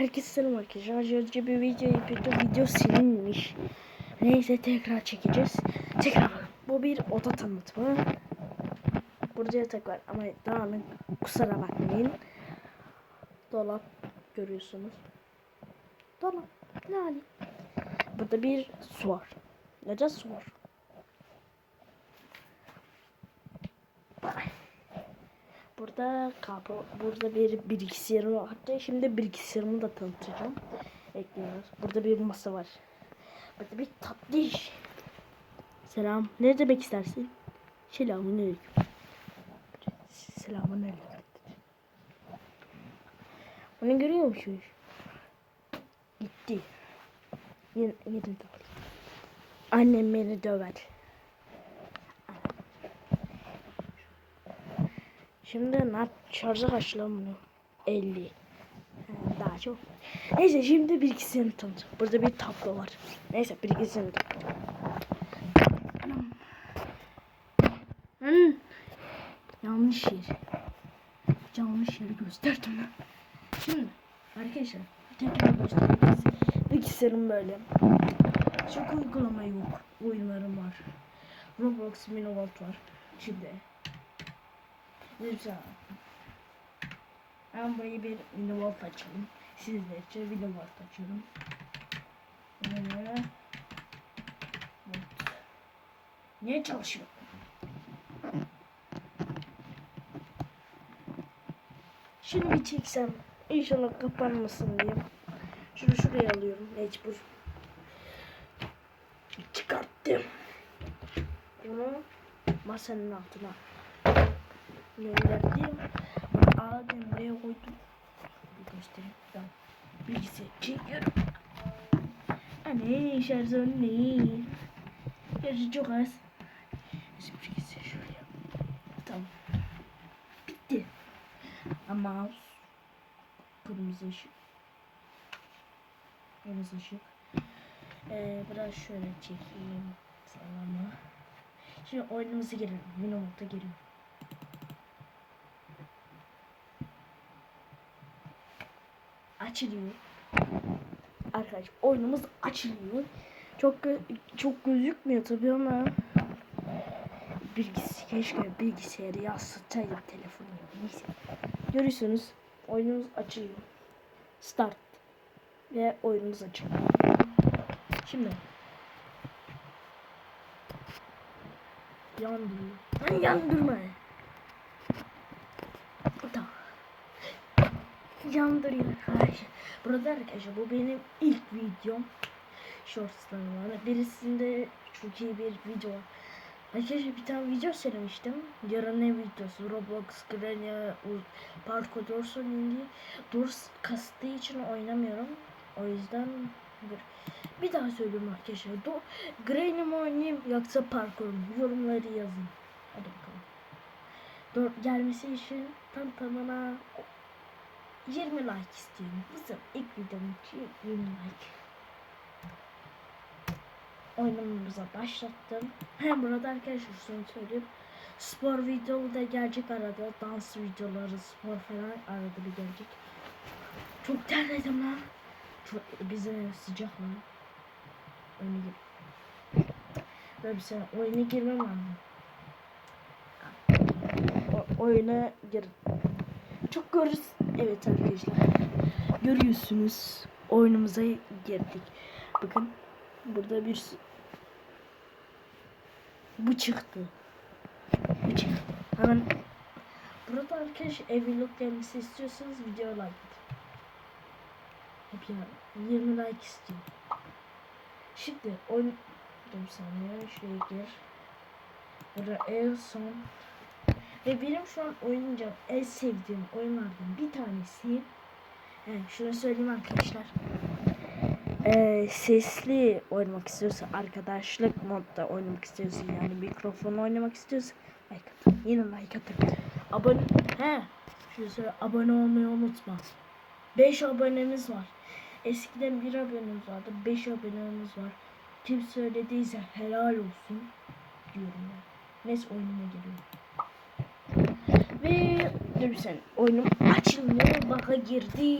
Herkese selam arkadaşlar. Önce bir video yapıyordum. Video silinmiş. Neyse tekrar çekeceğiz. Tekrar. Bu bir oda tanıtımı. Burada yatak var ama dağınık. Kusura bakmayın. Dolap görüyorsunuz. Dolap. Hali? Burada bir su var. Neden su var? Burada kapı, burada bir bilgisayarım var. Hatta şimdi bilgisayarımı da tanıtacağım. Ekliyoruz. Burada bir masa var. Burada bir tatlı iş. Selam. Ne demek istersin? Selamun aleyküm. Selamun aleyküm. Onu görüyor musunuz? Gitti. Yine döver. Annem beni döver. Şimdi ne yap? Şarjı kaç lan bunu? 50. He, daha çok. Neyse şimdi bilgisayarını tanıtacağım. Burada bir tablo var. Neyse bilgisayarını tanıtacağım. Hmm. Yanlış yer. Yanlış yeri gösterdim ben. Şimdi arkadaşlar tekrar göstereceğiz. Bilgisayarım böyle. Çok uygulama yok. Oyunlarım var. Roblox, Minovault var. Şimdi Güzel. Ben burayı bir Minovault açalım. Sizler için Minovault açıyorum. Böyle. Evet. Niye çalışıyor? Şunu bir çeksem inşallah kapanmasın diye. Şunu şuraya alıyorum mecbur. Çıkarttım. Bunu masanın altına gönderdim. Aldım buraya koydum. Bir göstereyim. Tamam. Bilgisayar çekiyorum. Anne şarjım ne? Şarjı çok az. Bizim bilgisayar. Tamam. Bitti. Ama kırmızı ışık. Kırmızı ışık. Ee, biraz şöyle çekeyim. Sallama. Şimdi oyunumuza girelim. Minomont'a giriyorum. Açılıyor. Arkadaş oyunumuz açılıyor. Çok gö çok gözükmüyor tabii ama bilgisi keşke bilgisayarı yansıtayım telefonu. Neyse. Görüyorsunuz oyunumuz açılıyor. Start ve oyunumuz açılıyor. Şimdi yandırma. Yandırma. Tamam yandırıyor arkadaşlar. Burada arkadaşlar bu benim ilk videom. Shorts'larım var. Birisinde çok iyi bir video var. Arkadaşlar bir tane video söylemiştim. Yarın ne videosu? Roblox, Granny, Parkour Dorson indi. Dors kastığı için oynamıyorum. O yüzden bir, daha söylüyorum arkadaşlar. Do Granny mi oynayayım yoksa Parkour mu? Yorumları yazın. Hadi bakalım. Dur gelmesi için tam tamına 20 like istiyorum. Kızım ilk videom için 20 like. Oyunumuza başlattım. Hem burada arkadaşlar şunu söyleyeyim. Spor videomu da gelecek arada. Dans videoları, spor falan arada bir gelecek. Çok terledim lan. Çok, bize sıcak lan. Gir. Böyle bir sene oyuna girmem lazım. O, oyuna gir. Çok görürüz. Evet arkadaşlar. Görüyorsunuz. Oyunumuza girdik. Bakın. Burada bir bu çıktı. Bu çıktı. Hemen burada arkadaş evlilik gelmesi istiyorsanız video like atın. Hep ya 20 like istiyorum. Şimdi oyun bir saniye şuraya gir. Burada en son ve benim şu an oynayacağım en sevdiğim oyunlardan bir tanesi. Evet, şunu söyleyeyim arkadaşlar. Ee, sesli oynamak istiyorsa arkadaşlık modda oynamak istiyorsa yani mikrofon oynamak istiyorsa like atın. Yine like atın. Abone he şunu söyle abone olmayı unutma. 5 abonemiz var. Eskiden bir abonemiz vardı. 5 abonemiz var. Kim söylediyse helal olsun diyorum ben. Neyse oyunuma geliyorum. Ve dur sen oyunum açılmıyor. Baka girdi.